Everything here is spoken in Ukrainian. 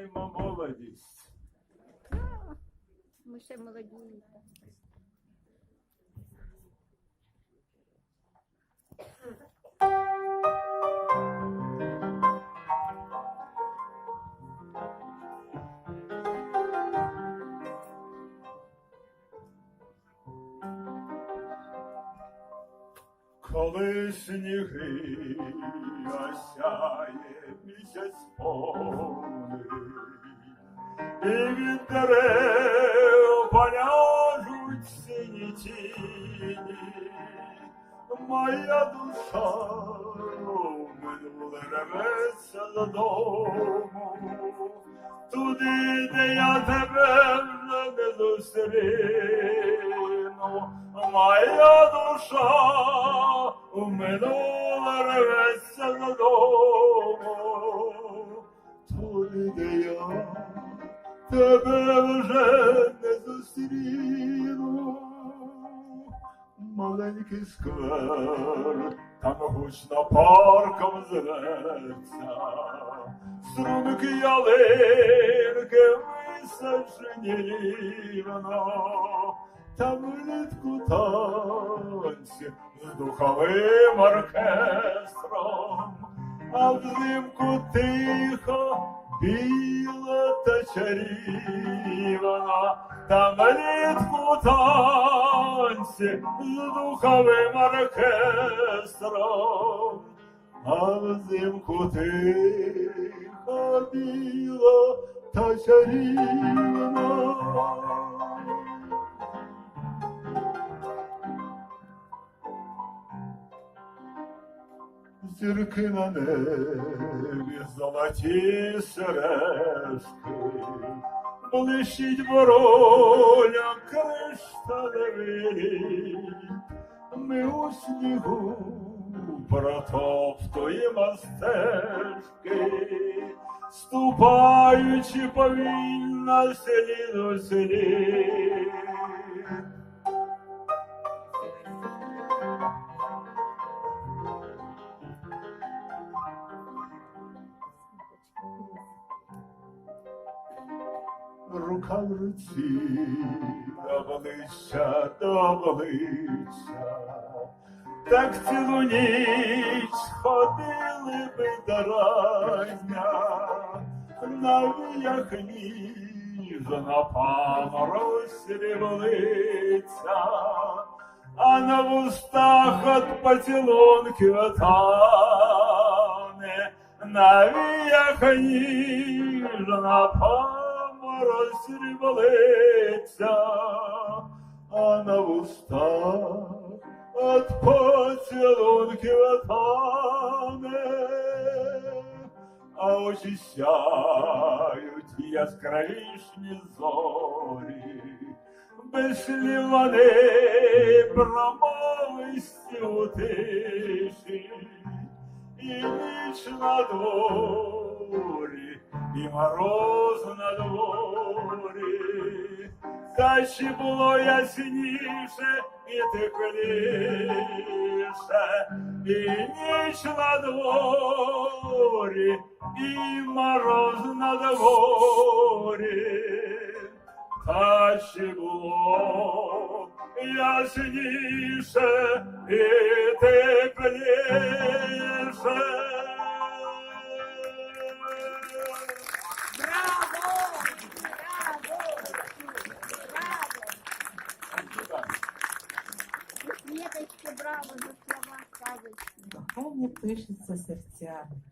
маємо молодість. Ми ще молоді. Коли сніги осяє місяць повний, і від дерев поляжуть сині тіні, моя душа в минуле рветься додому, туди, де я тебе вже не зустріну, моя душа у минуле рветься додому, тебе вже не зустріну. Маленький сквер, там гучно парком зветься, струмки ялинки висаджені там влітку танці з духовим оркестром, а взимку тихо, біла та чарівна, та влітку танці з духовим оркестром, а взимку тихо, біла та чарівна. Зірки на небі, золоті сережки, блищить вороня кришталевий, ми у снігу протоптуємо стежки, ступаючи повільно слід у слід. Рука в руці, обличчя до обличчя, так цілу ніч ходили би до рання, на віях ніжна паморозь рівлиця, а на вустах от поцілунків тане, на віях ніжна паморозь рівлиця, а на вустах от поцілунків тане, а очі сяють яскравішні зорі, без слів вони промовисті у тиші, і ніч на дворі, і мороз на дворі, та було ясніше і тепліше, і ніч на дворі, і мороз на дворі, та ще було ясніше і тепліше. Светочке браво за слова сказочные. Кохання пишеться серцями,